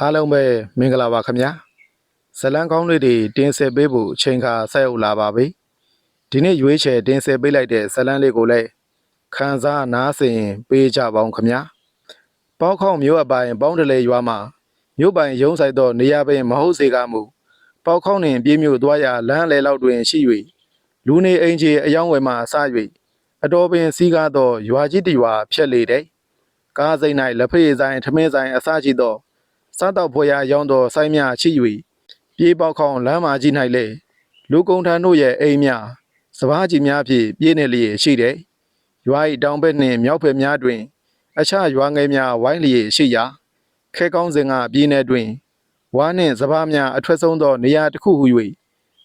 အားလုံးပဲမင်္ဂလာပါခင်ဗျာဇလန်းကောင်းလေးတွေတင်ဆက်ပေးဖို့အချိန်ခါဆက်ရောက်လာပါပြီဒီနေ့ရွေးချယ်တင်ဆက်ပေးလိုက်တဲ့ဇလန်းလေးကိုလည်းခန်းစားနားဆင်ပေးကြပါအောင်ခင်ဗျာပေါက်ခေါင်မျိုးအပိုင်ပေါင်းတလေရွာမှာမြို့ပိုင်ရုံးဆိုင်သောနေရာပင်မဟုတ်စေကမူပေါက်ခေါင်နှင့်ပြေးမြို့သွားရာလမ်းအလေလောက်တွင်ရှိ၍လူနေအိမ်ကြီးအယောင်းဝယ်မှအစ၍အတော်ပင်စီးကားသောရွာကြီးတစ်ရွာဖြက်လေတဲ့ကားစိတ်၌လက်ဖေးဆိုင်ထမင်းဆိုင်အစရှိသော စားတော့ဖွယ်ရာရောင်းတော်ဆိုင်များချစ်၍ပြေးပေါက်ခေါင်လမ်းမာကြီး၌လေလူကုန်ထန်တို့ရဲ့အိမ်များစပားကြီးများဖြင့်ပြည့်နေလျက်ရှိတယ်။ရွာ၏တောင်ဘက်နှင့်မြောက်ဘက်များတွင် အခြားရွာငယ်များဝိုင်းလျက်ရှိရာခဲကောင်းစဉ်ကပြည်နယ်တွင်ဝါနှင့်စပားများအထွက်ဆုံးသောနေရာတစ်ခုဟု၍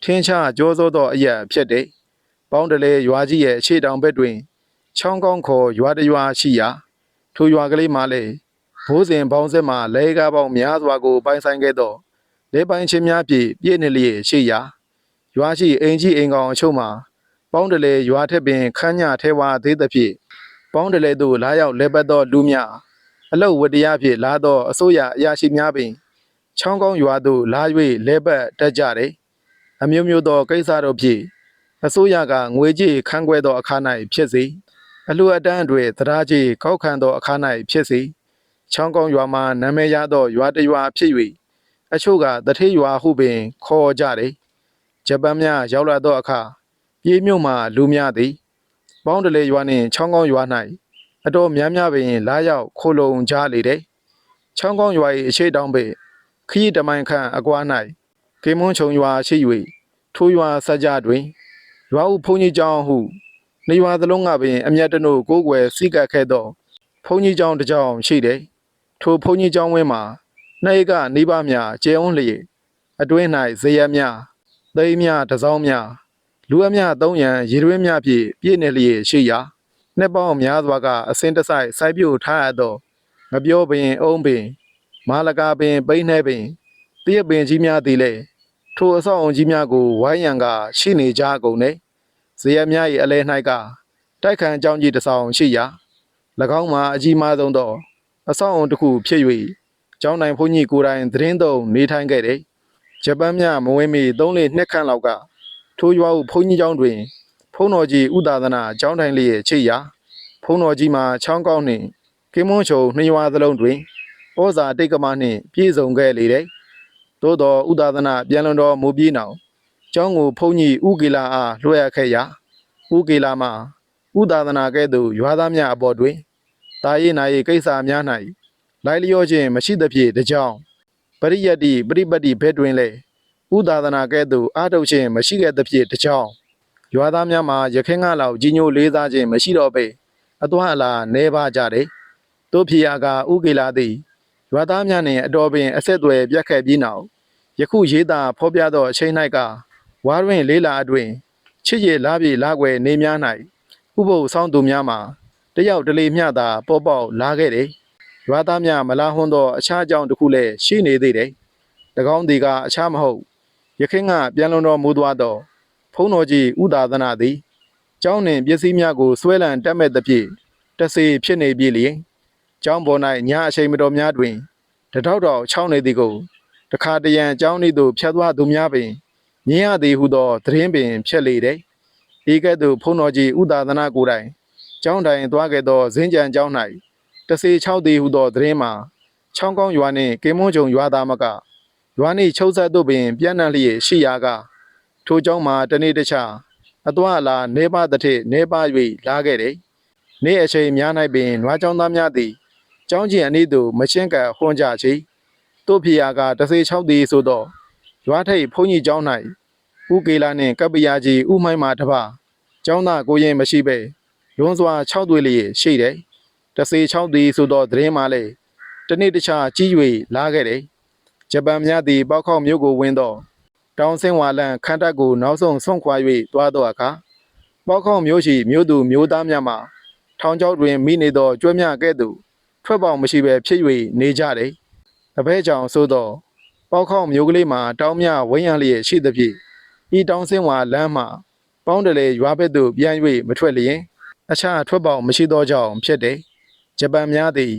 ထင်းရှားကြောသောသောအရာဖြစ်တယ်။ပေါင်းတလေရွာကြီးရဲ့အရှိတောင်ဘက်တွင်ချောင်းကောင်းခေါ်ရွာတစ်ရွာရှိရာထိုရွာကလေးမှလည်း ဘိုးစဉ်ပေါင်းဆက်မှလဲကားပေါင်းများစွာကိုပိုင်ဆိုင်ခဲ့သောလေပိုင်ချင်းများဖြင့်ပြည့်နေလျက်ရှိရာရွာရှိအိမ်ကြီးအိမ်ကောင်အချို့မှာပေါင်းတလေရွာထက်ပင်ခန်းညထဲဝါသေးသဖြင့်ပေါင်းတလေသို့လာရောက်လဲပတ်သောလူများအလုတ်ဝတ္တရားဖြင့်လာသောအစိုးရအရာရှိများပင်ချောင်းကောင်းရွာသို့လာ၍လဲပတ်တက်ကြတယ်အမျိုးမျိုးသောကိစ္စတို့ဖြင့်အစိုးရကငွေကြေးခန်းကွဲသောအခါ၌ဖြစ်စေအလှူအတန်းတွေတရားကြီးကောက်ခံသောအခါ၌ဖြစ်စေ ချောင်းကောင်းရွာမှာနာမည်ရသောရွာတစ်ရွာဖြစ်၍အချို့ကတထေးရွာဟုပင်ခေါ်ကြတယ်။ဂျပန်များရောက်လာသောအခါပြေးမြို့မှလူများသည်ပေါင်းတလေရွာနှင့်ချောင်းကောင်းရွာ၌အတော်များများပင်လာရောက်ခိုလုံကြလေတယ်။ချောင်းကောင်းရွာ၏အရှိတောင်ပေခရီးတမိုင်ခန့်အကွာ၌ကေမွန်းချုံရွာရှိ၍ထိုရွာစကြတွင်ရွာဦးဘုန်းကြီးကျောင်းဟုနေရွာသလုံးကပင်အမျက်တနို့ကိုးကွယ်စိတ်ကပ်ခဲ့သောဘုန်းကြီးကျောင်းတစ်ကျောင်းရှိတယ်။ ထိုဘုန်းကြီးကျောင်းဝင်းမှာနှိတ်ကနေပါများကျဲဝန်းလျက်အတွင်း၌ဇယက်များသိမ်းများတစောင်းများလူအများသုံးရန်ရေတွင်းများဖြင့်ပြည့်နေလျက်ရှိရာနှစ်ပေါင်းများစွာကအစင်းတဆိုင်စိုက်ပြို့ထားရသောငပြောပင်အုံးပင် မာလကာပင်ပိန်းနှဲပင်တရက်ပင်ကြီးများသည်လေထိုအဆောက်အုံကြီးများကိုဝိုင်းရန်ကရှိနေကြကုန်နေဇယက်များ၏အလဲ၌ကတိုက်ခန်းအကြောင်းကြီးတစ်ဆောင်ရှိရာ၎င်းမှာအကြီးမားဆုံးသော အဆောက်အုံတစ်ခုဖြစ်၍ကျောင်းတိုင်ဘုန်းကြီးကိုယ်တိုင်သတင်းသုံးနေထိုင်ခဲ့တယ်။ဂျပန်မြမဝင်းမီ၃လနှစ်ခန့်လောက်ကထိုရွာဟုဘုန်းကြီးကျောင်းတွင်ဖုန်းတော်ကြီးဥဒါသနာကျောင်းတိုင်လေးရဲ့ချစ်ရာဖုန်းတော်ကြီးမှာချောင်းကောင်းနှင့်ကင်းမွန်းချုံနှစ်ရွာသလုံးတွင်ဩဇာတိတ်ကမနှင့်ပြည့်စုံခဲ့လေတယ်။သို့တော်ဥဒါသနာပြန်လွန်တော်မူပြီးနောက်ကျောင်းကိုဘုန်းကြီးဥကေလာအားလွှဲအပ်ခဲ့ရာဥကေလာမှာဥဒါသနာကဲ့သို့ရွာသားများအပေါ်တွင် တာရေးနာရေးကိစ္စများ၌လိုက်လျောခြင်းမရှိသဖြင့်တကြောင်ပရိယတ္တိပရိပတ်တိဘက်တွင်လည်းဥဒါသနာကဲ့သို့အာထုတ်ခြင်းမရှိခဲ့သဖြင့်တကြောင်ရွာသားများမှာရခင်းကားလောက်ကြီးညိုလေးစားခြင်းမရှိတော့ပေအသွာအလာနေပါကြတယ်တို့ဖြစ်ရာကဥကေလာသည်ရွာသားများနှင့်အတော်ပင်အဆက်အသွယ်ပြတ်ခဲ့ပြီးနောက်ယခုရေးသားဖော်ပြသောအချိန်၌ကဝါတွင်လေးလာအတွင်ချစ်ရည်လားပြေလားွယ်နေများ၌ဥပုပ်ဆောင်သူများမှာ တယောက်တလေမျှသာပေါ်ပေါက်လာခဲ့တယ်။ရွာသားများမလာဟွန်းသောအခြားအကြောင်းတစ်ခုလည်းရှိနေသေးတယ်။တကောင်းဒီကအခြားမဟုတ်ရခင်းကပြန်လွန်တော်မူသွားသောဖုံးတော်ကြီးဥဒါသနာသည်ကျောင်းနှင့်ပစ္စည်းများကိုဆွဲလန်းတက်မဲ့သဖြင့်တဆေဖြစ်နေပြီလျင်ကျောင်းပေါ်၌ညအချိန်မတော်များတွင်တထောက်တော်ချောင်းနေသည်ကိုတခါတရံကျောင်းဤသို့ဖြတ်သွားသူများပင်မြင်ရသည်ဟုသောသတင်းပင်ဖြစ်လေတယ်။ဤကဲ့သို့ဖုံးတော်ကြီးဥဒါသနာကိုယ်တိုင် ကျောင်းတိုင်သွားခဲ့သောဇင်းကြံကျောင်း၌တဆေ6သေးဟုသောသတင်းမှာချောင်းကောင်းရွာနှင့်ကေမွန်းကျုံရွာသားမကရွာနှင့်ချုပ်ဆက်တို့ပင်ပြန့်နှံ့လျက်ရှိရာကထိုကျောင်းမှာတနေ့တခြားအသွာအလာနေပါတစ်ထစ်နေပါ၍လာခဲ့တယ်။နေ့အချိန်များ၌ပင်နွားကျောင်းသားများသည်ကျောင်းကျင်အနည်းသို့မချင်းကပ်ဟွန်ကြချေတို့ဖြစ်ရာကတဆေ6သေးဆိုသောရွာထိပ်ဘုန်းကြီးကျောင်း၌ဥကေလာနှင့်ကပ္ပယာကြီးဥမိုင်းမှာတပါကျောင်းသားကိုရင်မရှိပဲ လွန်စွာ6သွေးလျက်ရှိတယ်။တဆေ6သည်ဆိုသောသတင်းမှလည်းတနေ့တခြားကြီး၍လာခဲ့တယ်။ဂျပန်များသည်ပေါက်ခေါက်မြို့ကိုဝင်သောတောင်ဆင်းဝါလန်ခန်းတက်ကိုနောက်ဆုံးဆွန့်ခွာ၍သွားသောအခါပေါက်ခေါက်မြို့ရှိမြို့သူမြို့သားများမှထောင်ကျောက်တွင်မိနေသောကျွဲများကဲ့သို့ထွက်ပေါက်မရှိဘဲဖြစ်၍နေကြတယ်။တပည့်ကြောင့်ဆိုသောပေါက်ခေါက်မြို့ကလေးမှာတောင်းများဝိုင်းရလျက်ရှိသဖြင့်ဤတောင်ဆင်းဝါလမ်းမှာပေါင်းတလေရွာဘက်သို့ပြန်၍မထွက်လျင် အခြားထွက်ပေါက်မရှိသောကြောင့်ဖြစ်တယ်။ဂျပန်များသည်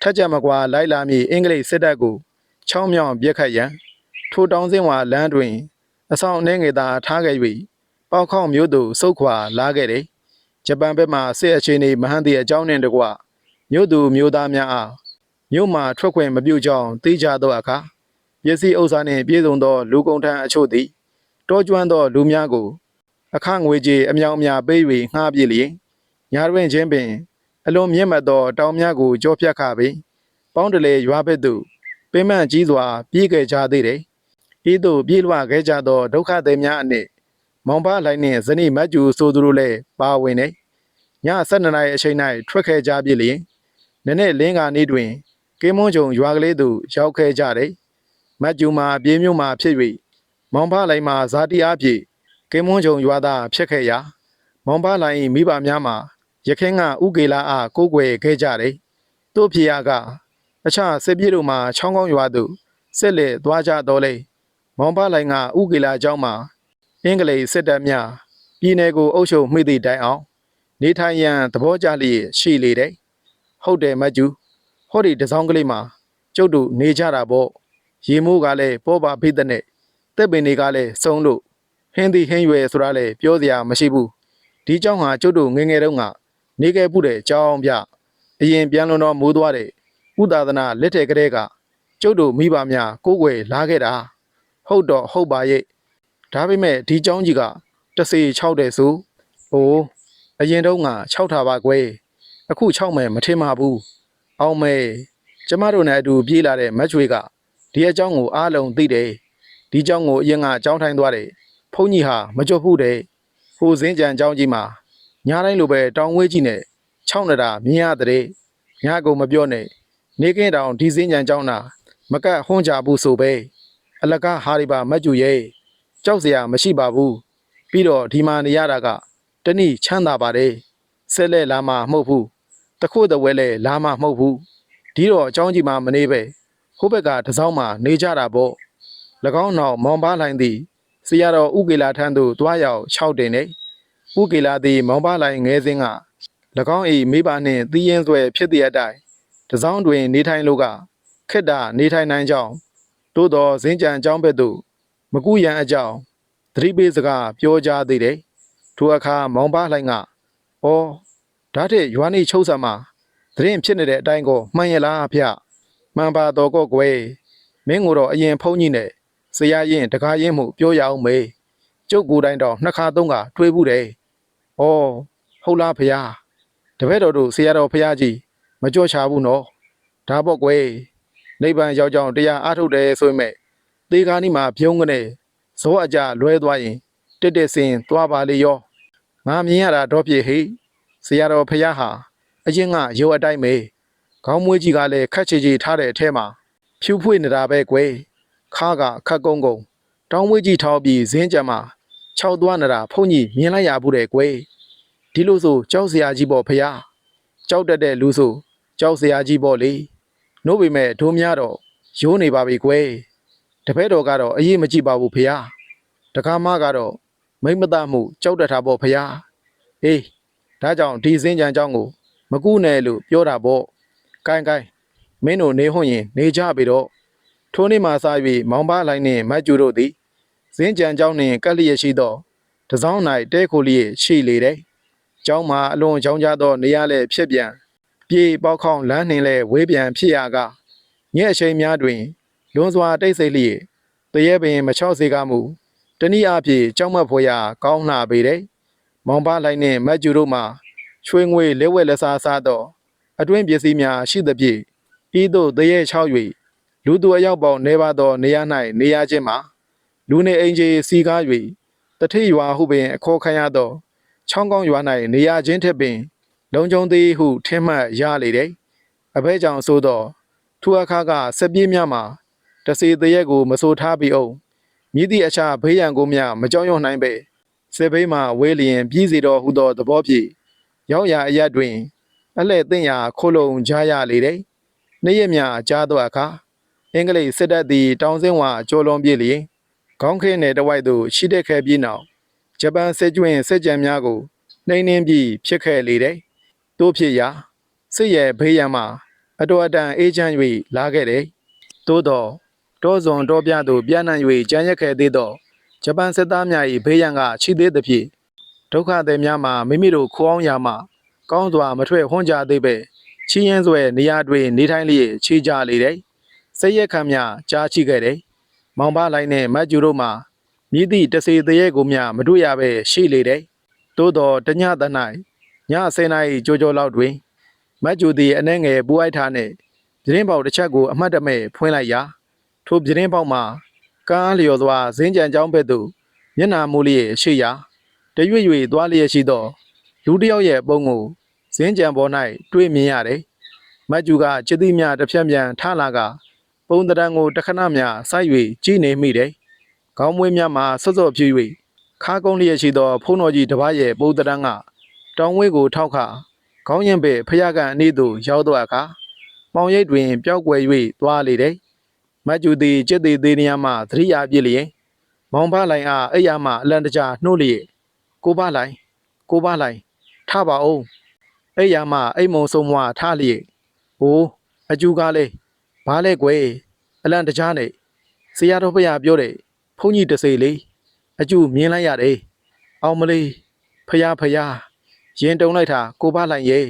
ထက်ကြမကွာလိုက်လာမည့်အင်္ဂလိပ်စစ်တပ်ကိုချချောင်းမြောင်ပြက်ခတ်ရန်ထိုတောင်စင်းဝါလမ်းတွင် အဆောင်အနှဲငယ်သာထားခဲ့၍ပေါက်ခေါင်မျိုးသူစုတ်ခွာလာခဲ့တယ်ဂျပန်ဘက်မှစစ်အခြေအနေမဟန်သည့်အကြောင်းနှင့်တကွမြို့သူမြို့သားများအားမြို့မှထွက်ခွင့်မပြုကြောင်းသိကြသောအခါပစ္စည်းဥစ္စာနှင့်ပြည့်စုံသောလူကုန်ထမ်းအချို့သည်တောကျွမ်းသောလူများကို အခငွေကြေးအမြောင်အများပေး၍ငှားပြလျင် ညာတွင်ချင်းပင် အလွန်မြင့်မြတ်သော တောင်များကိုကြောဖြတ်ခပြီးပေါင်းတလေရွာဘက်သို့ပင်မကြီးစွာ ပြေးခဲ့ကြသေးတယ်ဤသို့ပြေးလွှခဲ့ကြသောဒုက္ခသည်များအနက်မောင်ပါလိုက်နှင့်ဇနိမတ်ကျူဆိုသူတို့လည်းပါဝင်နေည7နာရီအချိန်၌ထွက်ခဲ့ကြပြီလျင်နည်းနည်းလင်းကာနေ့တွင်ကင်းမွန်းကြုံရွာကလေးသို့ရောက်ခဲ့ကြတယ်မတ်ကျူမှာပြေးမြို့မှာဖြစ်၍မောင်ပါလိုက်မှာဇာတိအားဖြင့်ကင်းမွန်းကြုံရွာသားဖြစ်ခဲ့ရာမောင်ပါလိုက်၏မိဘများမှာ ရခင်းကဥကေလာအားကိုးကွယ်ခဲ့ကြတယ်တို့ဖြစ်ရကအခြားစစ်ပြေးတို့မှာချောင်းကောင်းရွာသို့ဆက်လက်သွားကြတော့လေမောင်ပါလိုက်ကဥကေလာเจ้าမှာအင်္ဂလိပ်စစ်တပ်များပြည်내ကိုအုပ်ချုပ်မိသည့်တိုင်အောင် နေထိုင်ရန်သဘောကျလျက်ရှိလေတယ်ဟုတ်တယ်မတ်ကျူဟောဒီတစောင်းကလေးမှာကျုပ်တို့နေကြတာပေါ့ရေမိုးကလည်းပေါ်ပါဖိတဲ့နဲ့တက်ပင်တွေကလည်းစုံလို့ဟင်းသည်ဟင်းရွယ်ဆိုတာလည်းပြောစရာမရှိဘူးဒီเจ้าဟာကျုပ်တို့ငယ်ငယ်တုန်းက နေခဲ့မှုတဲ့ကြောင်းပြအရင်ပြန်လွန်တော်မူသွားတဲ့ဥသာသနာလက်ထက်ကလေးကကျုပ်တို့မိဘများကိုယ်ွယ်လာခဲ့တာဟုတ်တော့ဟုတ်ပါရဲ့ဒါပေမဲ့ဒီเจ้าကြီးကတစေ6တဲ့ဆိုအိုး အရင်တုန်းက6ထားပါကွယ်အခု6မယ်မထင်ပါဘူးအောင်မဲကျမတို့နဲ့အတူပြေးလာတဲ့မတ်ချွေကဒီအကြောင်းကိုအားလုံးသိတယ်ဒီအကြောင်းကိုအရင်ကအကြောင်းထိုင်းသွားတယ်ဖုန်းကြီးဟာမကြွဘူးတဲ့ဟိုစင်းကြံအကြောင်းကြီးမှာ ညာတိုင်းလိုပဲတောင်ဝေးကြီးနဲ့6နေတာမြင်ရတဲ့ညကုန်မပြောနဲ့နေကင်းတောင်ဒီစင်းကြံအကြောင်းနာမကတ်ဟွန်းကြဘူးဆိုပဲအလကားဟာရီပါမတ်ကျူရဲ့ကြောက်စရာမရှိပါဘူးပြီးတော့ဒီမှာနေရတာက တနည်းချမ်းသာပါတယ်ဆက်လက်လာမှမဟုတ်ဘူးတခုတဝဲလဲလာမှမဟုတ်ဘူးဒီတော့အเจ้าကြီးမှမနေပဲဟိုဘက်ကတစောင်းမှနေကြတာပေါ့၎င်းနောက်မောင်ပါလိုင်းသည်ဆရာတော်ဥကေလာထံသို့တွားရောက်၆တင်နေ ဥကေလာသည်မောင်ပါလိုင်းငဲစင်းက၎င်း၏မိဘနှင့်သီးရင်ဆွဲဖြစ်သည့်အတိုင်းတစောင်းတွင်နေထိုင်လို့ကခက်တာနေထိုင်နိုင်ကြောင်းသို့သောဇင်းကြံအကြောင်းဘက်သို့မကူရန်အကြောင်းသတိပေးစကားပြောကြသေးတယ်ထိုအခါမောင်ပါလှိုင်းက။အော်ဓာတ်တဲ့ရွာနေချုပ်ဆံမှာသတင်းဖြစ်နေတဲ့အတိုင်းကိုမှန်ရလားဖျ။မှန်ပါတော့ကောကွယ်။မင်းကိုတော့အရင်ဖုန်းကြီးနဲ့ဆရာရင်တကားရင်မှုပြောရအောင်မေ။ကျုပ်ကိုယ်တိုင်တော့နှစ်ခါသုံးခါတွေးဘူးတယ်။ အော်ဟုတ်လားဖျား။တပည့်တော်တို့ဆရာတော်ဖျားကြီးမကြော့ချဘူးနော်။ဒါပေါ့ကွယ်။နိဗ္ဗာန်ရောက်ကြောင်းတရားအားထုတ်တယ်ဆိုပေမဲ့သေကားနီမှာပြုံးကနေဇောအကြလွဲသွားရင်တက်တက်စင်သွားပါလေရောငါမြင်ရတာတော့ဖြစ်ဟိဆရာတော်ဖះဟာအရင်ကရုပ်အတိုင်းပဲခေါင်းမွေးကြီးကလည်းခက်ချေချေထားတဲ့အထဲမှာဖြူဖွေးနေတာပဲကွယ်ခါကခက်ကုန်းကုန်းတောင်းမွေးကြီးထောက်ပြီးဇင်းကြံမှာခြောက်သွားနေတာဖုန်ကြီးမြင်လိုက်ရဘူးတဲ့ကွယ် ဒီလိုဆိုကြောက်စရာကြီးပေါ့ဖះကြောက်တတ်တဲ့လူဆိုကြောက်စရာကြီးပေါ့လေနို့ပေမဲ့ဒိုးများတော့ရိုးနေပါပြီကွယ်တပည့်တော်ကတော့အေးမကြည့်ပါဘူးဖះတကားမကတော့ မိမ့်မတမှုကြောက်တတ်တာပေါ့ဖယားအေးဒါကြောင့်ဒီစင်းကြံเจ้าကိုမကူနဲ့လို့ပြောတာပေါ့ကိုင်းကိုင်းမင်းတို့နေဟုတ်ရင်နေကြပြီတော့ထိုနေ့မှစ၍မောင်ပါလိုက်နှင့်မတ်ကျူတို့သည်စင်းကြံเจ้าနှင့်ကပ်လျက်ရှိသောတစောင်း၌တဲခိုလျက်ရှိလေတယ် ကျောင်းမှာအလွန်ရောင်းကြသောနေရာလဲဖြစ်ပြန်ပြေပေါက်ခေါင်လမ်းနှင်လဲဝေးပြန်ဖြစ်ရကညက်အချိန်များတွင် လွန်စွာတိတ်ဆိတ်လျက်တရေပင်မချော့စေကမူတနည်းအားဖြင့်ကြောက်မက်ဖွယ်ရာကောင်းလှပေတဲ့မောင်ပါလိုက်နှင့်မတ်ကျူတို့မှာချွေငွေလက်ဝဲလက်စားစားသောအတွင်းပစ္စည်းများရှိသဖြင့်ဤသို့တရေချောက်၍လူသူအယောက်ပေါင်းနေပါသောနေရာ၌နေရာချင်းမှာလူနေအိမ်ကြီးစီကား၍တထိရွာဟုပင်အခေါ်ခံရသော ချောင်းကောင်းရွာ၌နေရခြင်းထက်ပင် လုံခြုံသည်ဟုထင်မှတ်ရလေတယ်။အဘဲကြောင့်ဆိုသောထူအခါကစက်ပြေးများမှာတစီတရက်ကိုမဆိုထားပြီးအောင်မြည်သည့်အခြားဘေးရန်ကိုမျှမကြောက်ရွံ့နိုင်ပေစစ်ဘေးမှဝေးလျင်ပြည်စီတော်ဟူသောသဘောဖြင့်ရောက်ရာအရက်တွင် အလှဲ့သိမ့်ရာခိုးလုံကြားရလေတယ်။နေ့ရက်မြကြားသောအခါအင်္ဂလိပ်စစ်တပ်သည်တောင်စင်းဝါကျော်လွန်ပြေးလျင်ခေါင်းခင်းနယ်တဝိုက်သို့ရှိတဲ့ခဲပြီးနောက် ဂျပန်စစ်ကျွင်းစစ်ကြံများကိုနှိမ်နှင်းပြီးဖြစ်ခဲ့လေတယ်။တို့ဖြစ်ရာစစ်ရဲ့ဘေးရန်မှအတော်အတန်အေးချမ်း၍လာခဲ့တယ်။သို့တော့တောဇွန်တောပြသို့ပြန်နှံ့၍ကြမ်းရက်ခဲ့သေးသောဂျပန်စစ်သားများ၏ဘေးရန်ကရှိသေးသဖြင့်ဒုက္ခသည်များမှာမိမိတို့ခိုးအောင်ရာမှကောင်းစွာမထွက်ဟွန်းကြသေးပဲချီးရင်ဆွဲနေရာတွင်နေထိုင်လျက်ချီကြလေတယ်စိတ်ရက်ခံများကြားချိခဲ့တယ်မောင်ပါလိုက်နှင့်မတ်ကျူတို့မှာ မြည်သည့်တစေတရေကိုမျှမတွေ့ရပဲရှိလေတယ်သို့တော်တညတ၌ည10နာရီကြိုကြိုလောက်တွင် မတ်ကျူသည်အနှဲငယ်ပူအိုက်ထားနှင့်ပြတင်းပေါက်တစ်ချက်ကိုအမှတ်တမဲ့ဖွင့်လိုက်ရာထိုပြတင်းပေါက်မှာကန်းအားလျော်စွာဇင်းကြံကြောင်းဘက်သို့မျက်နာမူလျက်ရှိရာတရွေ့ရွေ့သွားလျက်ရှိသောလူတစ်ယောက်ရဲ့ပုံကိုဇင်းကြံပေါ်၌တွေ့မြင်ရတယ်မတ်ကျူကချစ်သည့်မြတစ်ဖြတ်ပြန်ထလာကပုံတရံကိုတခဏမြဆိုက်၍ကြည်နေမိတယ် ခေါင်းမွေးများမှာစော့စော့ဖြူ၍ခါကုန်းလျက်ရှိသော ဖုံးတော်ကြီးတစ်ပါးရဲ့ပုံတရံကတောင်ဝဲကိုထောက်ခါခေါင်းရင်ပဲဖျားကန်အနည်းသို့ရောက်တော့အခါပေါင်ရိပ်တွင်ပျောက်ကွယ်၍သွားလေတယ်။မတ်ကျူသည်จิตသေးသေးနေရမှသတိရပြည့်လျင်မောင်ဖလိုင်အားအဲ့ရမှအလန်တကြာနှိုးလျက်ကိုဖလိုင် ကိုဖလိုင်ထပါအောင်အဲ့ရမှအိမ်မုံဆုံးမွားထလျက်ဟိုးအကျူကားလေဘာလဲကွယ်အလန်တကြာနဲ့ဆရာတော်ဖရာပြောတယ် ဖုန်ကြီးတစေလေးအကျူမြင်လိုက်ရတယ်အောင်မလေးဖရာဖရာရင်တုံလိုက်တာကိုပါလိုက်ရဲ့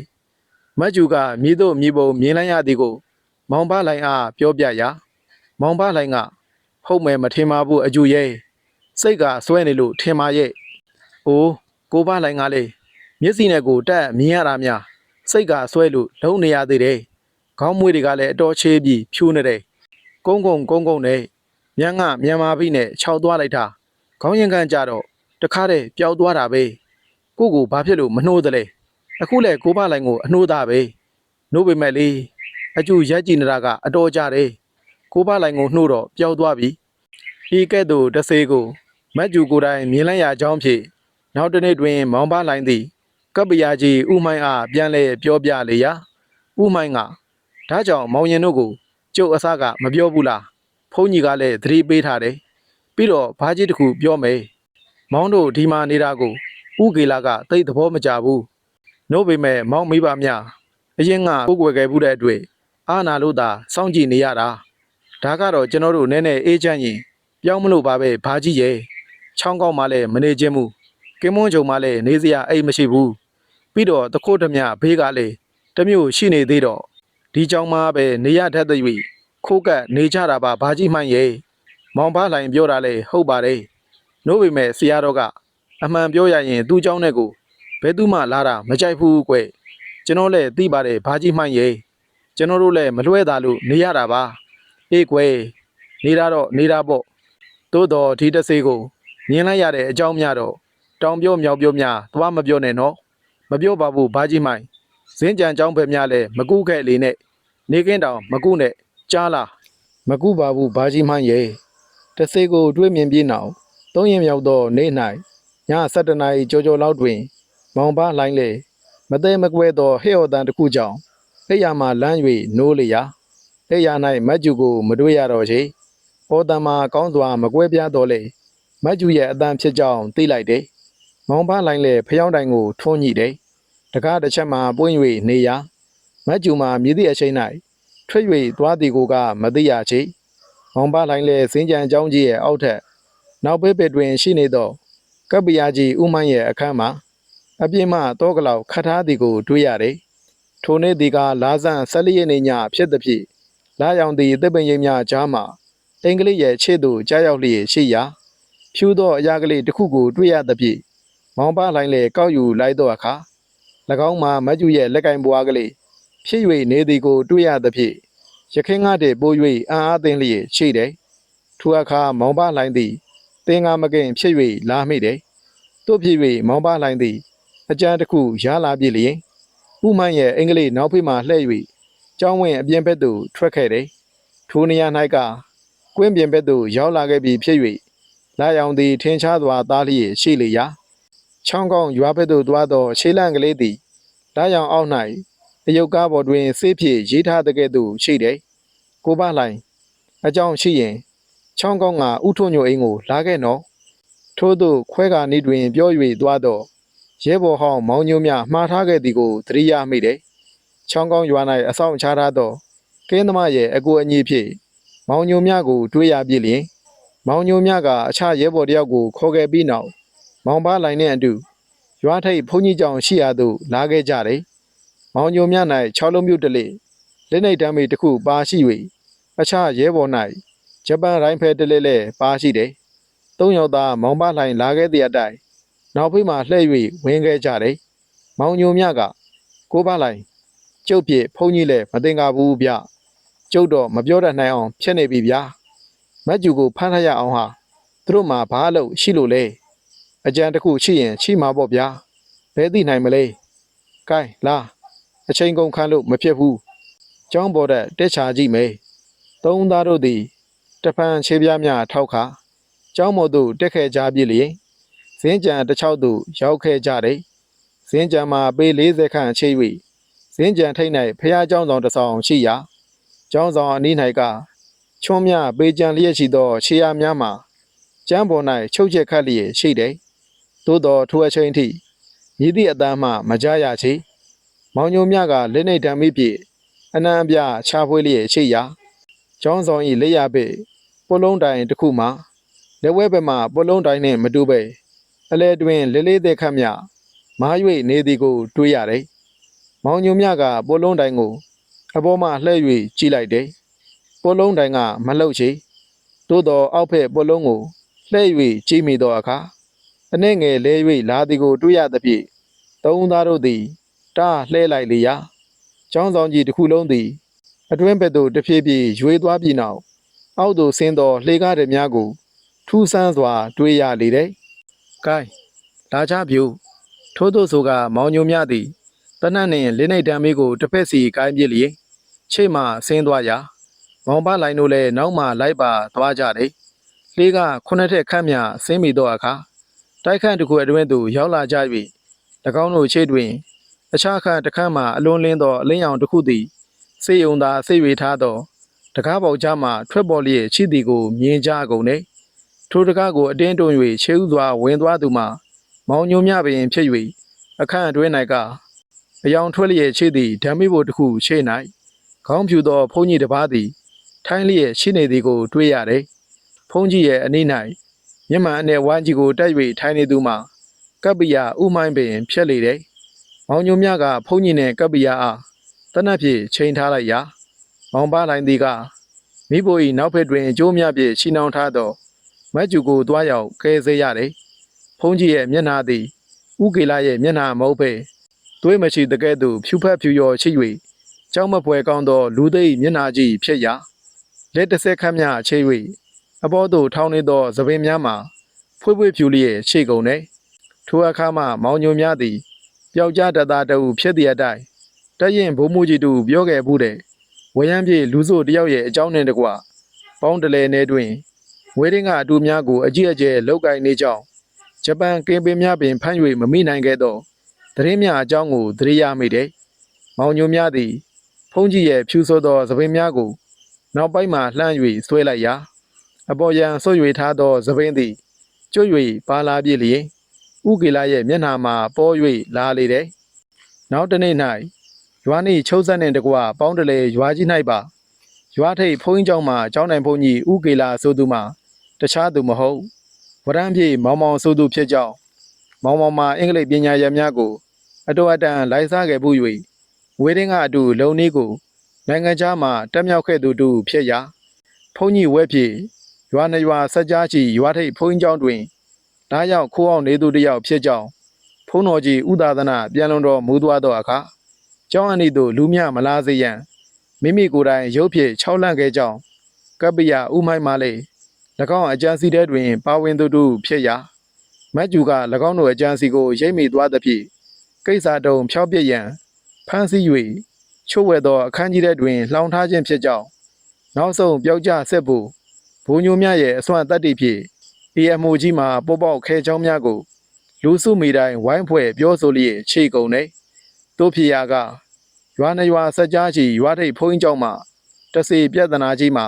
မတ်ဂျူကမြည်တို့မြည်ပုံမြင်လိုက်ရသည်ကို မောင်ပါလိုက်အားပြောပြရာမောင်ပါလိုက်ကဟုတ်မယ်မထင်ပါဘူးအကျူရဲ့စိတ်ကစွဲနေလို့ထင်ပါရဲ့အိုးကိုပါလိုက်ကလေမျက်စိနဲ့ကိုတက်မြင်ရတာများစိတ်ကစွဲလို့လုံးနေရသေးတယ်ခေါင်းမွေးတွေကလည်းအတော်ချေးပြီးဖြူနေတယ်ကုန်းကုန်းကုန်းကုန်းနဲ့ မြန်ကမြန်မာပြည်နဲ့ခြောက်သွားလိုက်တာခေါင်းရင်ကန်ကြတော့တခါတည်းပျောက်သွားတာပဲကိုကိုဘာဖြစ်လို့မနှိုးသလဲအခုလေကိုဖလိုင်ကိုအနှိုးသားပဲနှိုးပေမဲ့လေအကျူရက်ကြည့်နေတာကအတော်ကြတယ်ကိုဖလိုင်ကိုနှိုးတော့ပျောက်သွားပြီဤကဲ့သို့တဆေးကိုမတ်ကျူကိုယ်တိုင်မြင်လိုက်ရကြောင်းဖြင့်နောက်တစ်နေ့တွင် မောင်ပါလိုင်သည်ကပ္ပယာကြီးဥမိုင်းအားပြန်လဲပြောပြလေရာဥမိုင်းကဒါကြောင့်မောင်ရင်တို့ကိုကျုပ်အစကမပြောဘူးလား ဖုန်းကြီးကလည်းသတိပေးထားတယ်ပြီးတော့ဘာကြီးတစ်ခုပြောမယ်မောင်တို့ဒီမှာနေတာကိုဥကေလာကတိတ်သဘောမကျဘူး။နို့ပေမဲ့မောင်မိဘများအရင်ကကိုယ်ွယ်ခဲ့ဘူးတဲ့အတွက်အာနာလို့သာစောင့်ကြည့်နေရတာ။ဒါကတော့ကျွန်တော်တို့နည်းနည်းအေးချမ်းရင်ပြောင်းမလို့ပါပဲဘာကြီးရဲ့။ချောင်းကောက်မှလည်းမနေခြင်းဘူး။ကင်းမွန်းကြုံမှလည်းနေစရာအိတ်မရှိဘူး။ပြီးတော့တခိုးဓမြဘေးကလည်းတမျိုးရှိနေသေးတော့ဒီကြောင်မှပဲနေရတတ်တဲ့၍ ခိုးကပ်နေကြတာပါဘာကြီးမှန်ရဲ့။မောင်ဖားလိုင်ပြောတာလေဟုတ်ပါတယ်။နို့ပေမဲ့ဆရာတော်ကအမှန်ပြောရရင်သူ့เจ้าနဲ့ကိုဘယ်သူမှလာတာမကြိုက်ဘူးကွကျွန်တော်လည်းသိပါတယ်ဘာကြီးမှန်ရဲ့ကျွန်တော်တို့လည်းမလွဲတာလို့နေရတာပါအေးကွယ်နေတာတော့နေတာပေါ့သို့တော်ဒီတဆေးကိုမြင်လိုက်ရတဲ့အကြောင်းများတော့တောင်ပြောမြောက်ပြောများသွားမပြောနဲ့နော်မပြောပါဘူးဘာကြီးမှန်ဇင်းကြံကြောင်းပဲများလဲမကူးခဲ့လေနဲ့နေကင်းတောင်မကူးနဲ့ ကြားလားမကူးပါဘူးဘာကြီးမှန်ရဲ့တဆေးကိုတွေးမြင်ပြီးနောက်သုံးရင်မြောက်သောနေ့၌ည7:00နာရီကြောကြောလောက်တွင် မောင်ပါလိုင်းလေမသေးမကွဲသောဟဲ့ဟော်တန်တစ်ခုကြောင့်အိယာမှလမ်း၍နိုးလျာအိယာ၌မတ်ကျူကိုမတွေ့ရတော့ချေဟော်တန်မှာကောင်းစွာမကွဲပြားတော့လေမတ်ကျူရဲ့အတန်ဖြစ်ကြောင်းသိလိုက်တယ်မောင်ပါလိုင်းလေဖျောင်းတိုင်ကိုထွန်းညိတယ်တကားတစ်ချက်မှပွင့်၍နေရာမတ်ကျူမှာမြည်သည့်အချိန်၌ ထွက်၍သွားသည်ကိုကမသိရချေမောင်ပါလိုင်းလေစင်းကြံအကြောင်းကြီးရဲ့အောက်ထက်နောက်ဘက်ဘက်တွင်ရှိနေသောကပ္ပယာကြီးဥမန်းရဲ့အခန်းမှာအပြင်းမှတောကလောက်ခတ်ထားသည်ကိုတွေ့ရတယ်။ထိုနေ့ဒီကလာဆန်း၁၄ရက်နေ့ညဖြစ်သည်ဖြင့်လာရောင်သည့်တစ်ပင်ရိပ်များကြားမှာအင်္ဂလိပ်ရဲ့ခြေသို့ကြားရောက်လျက်ရှိရာဖြူသောအရာကလေးတစ်ခုကိုတွေ့ရသည်ဖြင့်မောင်ပါလိုင်းလေကောက်ယူလိုက်သောအခါ၎င်းမှာမတ်ကျူရဲ့လက်ကင်ပွားကလေး ဖြစ်၍နေသည်ကို တွေ့ရသည်ဖြင့်ရခင်းကားတဲ့ပိုး၍အံ့အားသင့်လျက်ရှိတယ်။ထိုအခါမောင်ပါလိုင်းသည်သင်္ကာမကင်ဖြစ်၍လာမိတယ်။တို့ဖြစ်၍မောင်ပါလိုင်းသည်အကြံတစ်ခုရလာပြီလျင်ဥမှန်ရဲ့အင်္ဂလိပ်နောက်ဖေးမှလှည့်၍ကျောင်းဝင်အပြင်ဘက်သို့ထွက်ခဲ့တယ်။ထိုနေရာ၌ကကွင်းပြင်ဘက်သို့ရောက်လာခဲ့ပြီးဖြစ်၍လာရောင်သည်ထင်ရှားစွာသားလျက်ရှိလေရာချောင်းကောင်းရွာဘက်သို့သွားသောရှေးလန့်ကလေးသည်လာရောင်အောက်၌ အယုတ်ကားပေါ်တွင်ဆေးဖြည့်ရေးထားတဲ့ကဲ့သို့ရှိတယ်။ကိုပါလိုင်းအကြောင်းရှိရင်ချောင်းကောင်းကဥထုံညိုအိမ်ကိုလာခဲ့နော်ထို့သို့ခွဲကာနီးတွင်ပြော၍သွားတော့ရဲဘော်ဟောင်းမောင်ညိုးများမှားထားခဲ့သည်ကိုသတိရမိတယ်ချောင်းကောင်းရွာ၌အဆောင်ချထားသောကင်းသမားရဲ့အကူအညီဖြင့်မောင်ညိုမြကိုတွေးရပြစ်လျင်မောင်ညိုမြကအခြားရဲဘော်တယောက်ကိုခေါ်ခဲ့ပြီးနောက်မောင်ပါလိုင်နှင့်အတူရွာထိပ်ဘုန်းကြီးကျောင်းရှိရာသို့လာခဲ့ကြတယ်။ မောင်ညိုမြ၌6လုံးမြုပ်တလေလက်နေတမ်းမီတစ်ခုပါရှိ၍အခြားရဲဘော်၌ဂျပန်ရိုင်းဖဲတလဲလဲပါရှိတယ်။သုံးယောက်သားမောင်ပါလိုင်လာခဲ့သည့်အတိုင်းနောက်ဖေးမှလှည့်၍ဝင်ခဲ့ကြတယ်။မောင်ညိုမြကကိုပါလိုင်ကျုပ်ပြစ်ဘုန်းကြီးလည်းမတင်ကားဘူးဗျ။ကျုပ်တော့မပြောတတ်နိုင်အောင်ဖြစ်နေပြီဗျာ။မက်ကျူကိုဖမ်းထရအောင်ဟာသူတို့မှဘာလို့ရှိလို့လဲ။အကြံတစ်ခုရှိရင်ရှိမှာပေါ့ဗျာ။ဘယ်သိနိုင်မလဲ။ကဲလာ အချိန်ကုန်ခံလို့မဖြစ်ဘူး။ကျောင်းပေါ်တဲ့တက်ချာကြည့်မယ်။သုံးသားတို့သည်တဖန်ခြေပြားများထောက်ခါကျောင်းပေါ်သို့တက်ခဲ့ကြပြီလျင်ဇင်းကြံတစ်ချောက်သို့ရောက်ခဲ့ကြတယ်။ဇင်းကြံမှာပေ40ခန့်ချိ၍ဇင်းကြံထိတ်၌ဖះเจ้าဆောင်တစ်ဆောင်ရှိရာเจ้าဆောင်အနီး၌ကချွန်းမြပေကြံလျက်ရှိသောခြေရများမှာကျမ်းပေါ်၌ချုပ်ချက်ခတ်လျက်ရှိတယ်။သို့တော်ထိုအချိန်ထိမြည်သည့်အတန်းမှမကြရချေ။ မောင်ညိုမြကလက်နှိပ်တံမိပြေအနံပြချားဖွေးလျက်ရှိရာကျောင်းဆောင်ဤလက်ရပေပုလုံးတိုင်တစ်ခုမှာလက်ဝဲဘက်မှာပုလုံးတိုင်နှင့်မတူပဲအလဲတွင်လေးလေးသက်ခတ်မြမား၍နေသည်ကိုတွေးရတယ်။မောင်ညိုမြကပုလုံးတိုင်ကိုအပေါ်မှလှည့်၍ကြည့်လိုက်တယ်။ပုလုံးတိုင်ကမလှုပ်ချေသို့တော်အောက်ဖက်ပုလုံးကိုလှည့်၍ကြည့်မိသောအခါအနှဲ့ငယ်လဲ၍လာသည်ကိုတွေးရသဖြင့်သုံးသားတို့သည် တားလှဲလိုက်လျာ။ကျောင်းဆောင်ကြီးတစ်ခုလုံးသည်အတွင်းဘက်သို့တဖြည်းဖြည်းရွေသွားပြီးနောက်အောက်သို့ဆင်းသောလှေကားတွေများကို ထူးဆန်းစွာ တွေးရလေတယ်။ကဲလာကြပြူထို့သောဆိုကမောင်ညိုမြသည်တနတ်နှင့်လင်းနေတံမေးကိုတစ်ဖက်စီကိုင်းပြစ်လျင်ချိတ်မှဆင်းသွားရာမောင်ပလိုင်တို့လည်းနောက်မှလိုက်ပါသွားကြတယ်။လှေကခုနှစ်ထက်ခန့်မြဆင်းမိသောအခါတိုက်ခန့်တစ်ခုအတွင်းသို့ရောက်လာကြ၍၎င်းတို့ခြေတွင် အခြားခန့်တစ်ခန့်မှအလွန်လင်းသောအလင်းရောင်တစ်ခုသည်စေယုံသာစိတ်ဝေထားသောတကားပေါက်ကြားမှထွက်ပေါ်လျက်ရှိသည်ကိုမြင်ကြကုန်တယ်။ထိုတကားကိုအတင်းတွန်း၍ခြေဥစွာဝင်သွားသူမှာမောင်ညိုမြပင်ဖြစ်၍အခန့်အတွင်း၌ကအယောင်ထွက်လျက်ရှိသည့်ဓမ္မိဘုတ်တစ်ခုရှေ့၌ခေါင်းဖြူသောဘုန်းကြီးတစ်ပါးသည်ထိုင်းလျက်ရှိနေသည်ကိုတွေ့ရတယ်။ဘုန်းကြီးရဲ့အနီး၌မျက်မှန်အနဲ့ဝမ်းကြီးကိုတက်၍ထိုင်နေသူမှာကပ္ပိယဥမိုင်းပင်ဖြစ်လေတယ်။ မောင်ညိုမြကဘုန်းကြီးနှင့်ကပ္ပိယအားတနတ်ဖြင့်ချိန်ထားလိုက်ရာမောင်ပါလိုင်းသည်ကမိဖို့၏နောက်ဖက်တွင်အကျိုးများဖြင့်ရှင်းအောင်ထားသောမတ်ကျူကိုတွားရောက်ကဲစေရတယ်။ဖုန်ကြီးရဲ့မျက်နှာသည်ဥကေလာရဲ့မျက်နှာမဟုတ်ပဲသွေးမရှိတကဲ့သို့ဖြူဖက်ဖြူရော်ရှိ၍ကြောက်မပွဲကောင်းသောလူသိမျက်နှာကြီးဖြစ်ရာလက်တစ်ဆက်ခန့်မြချေ၍အပေါ်သို့ထောင်းနေသောသပင်များမှာဖွေးဖွေးဖြူလျက်ရှိကုန်တယ်။ထိုအခါမှမောင်ညိုများသည် ပျောက်ကြားတသားတူဖြစ်သည့်အတိုင်းတရင်ဘိုးမူကြီးတူပြောခဲ့မှုတဲ့ဝရမ်းပြေလူစို့တယောက်ရဲ့အကြောင်းနဲ့တကွပေါင်းတလဲနေတွင်ဝေးရင်ကအတူများကိုအကြည့်အကျဲလောက်ကင်နေကြောင်းဂျပန်ကင်ပင်များပင်ဖမ်း၍မမိနိုင်ခဲ့သောသတင်းများအကြောင်းကိုသတိရမိတယ်။မောင်ညိုများသည်ဖုန်ကြီးရဲ့ဖြူဆိုးသောသပင်များကို နောက်ပိုင်းမှလှမ်း၍ဆွဲလိုက်ရာအပေါ်ယံဆွ၍ထားသောသပင်သည်ကျွတ်၍ပါလာပြည့်လျင် ဥကေလာရဲ့မျက်နှာမှာပေါ်၍လာလေတယ်။နောက်တစ်နေ့၌ရွာနှင့်ချုပ်ဆက်နှင့်တကွပေါင်းတလေရွာကြီး၌ပါရွာထိပ်ဘုန်းကြီးကျောင်းမှာကျောင်းတိုင်ဘုန်းကြီးဥကေလာဆိုသူမှာတခြားသူမဟုတ်ဝရမ်းပြေမောင်မောင်ဆိုသူဖြစ်ကြောင်းမောင်မောင်မှာအင်္ဂလိပ်ပညာရပ်များကိုအတော်အတန်လိုက်စားခဲ့မှု၍ဝေဒင်းကအတူလုံနည်းကိုနိုင်ငံခြားမှတက်မြောက်ခဲ့သူတူဖြစ်ရာဘုန်းကြီးဝဲပြေရွာနှရွာဆက်ကြားချီရွာထိပ်ဘုန်းကြီးကျောင်းတွင် ဓာရောက်ခိုးအောင်နေသူတစ်ယောက်ဖြစ်ကြောင်းဖုန်းတော်ကြီးဥဒါသနာပြန်လွန်တော်မူသွားသောအခါကျောင်းအနီးသို့လူမြမလားစေရန်မိမိကိုယ်တိုင်ရုပ်ဖြင့်ခြောက်လန့်ခဲ့ကြောင်းကပ္ပိယဥမိုင်းမလေး၎င်းအကြံစီတဲ့တွင် ပါဝင်သူတို့ဖြစ်ရာမတ်ဂျူက၎င်းတို့အကြံစီကိုရိပ်မိသွားသဖြင့်ကိစ္စတုံဖျောက်ပြစ်ရန်ဖမ်းဆီး၍ချို့ဝဲသောအခန်းကြီးတဲ့တွင်လှောင်ထားခြင်းဖြစ်ကြောင်းနောက်ဆုံးပျောက်ကျဆက်ဖို့ဘိုးညိုမြရဲ့အစွမ်းတတ္တိဖြင့် PM ကြီးမှာပေါ်ပေါက်ခဲချောင်းများကို လူစုမိတိုင်းဝိုင်းဖွဲ့ပြောဆိုလျက်ခြေကုန်နေတို့ဖြစ်ရာကရွာနှရွာဆက်ကြားချီရွာထိပ်ဖုန်းကြောင်းမှာတစေပြဿနာကြီးမှာ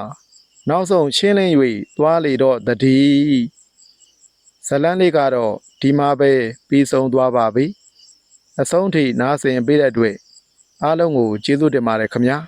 နောက်ဆုံးရှင်းလင်း၍သွားလေတော့တတိဇလန်းလေးကတော့ဒီမှာပဲပြီးဆုံးသွားပါပြီအဆုံးထိနားဆင်ပေးတဲ့အတွက်အားလုံးကိုကျေးဇူးတင်ပါတယ်ခင်ဗျာ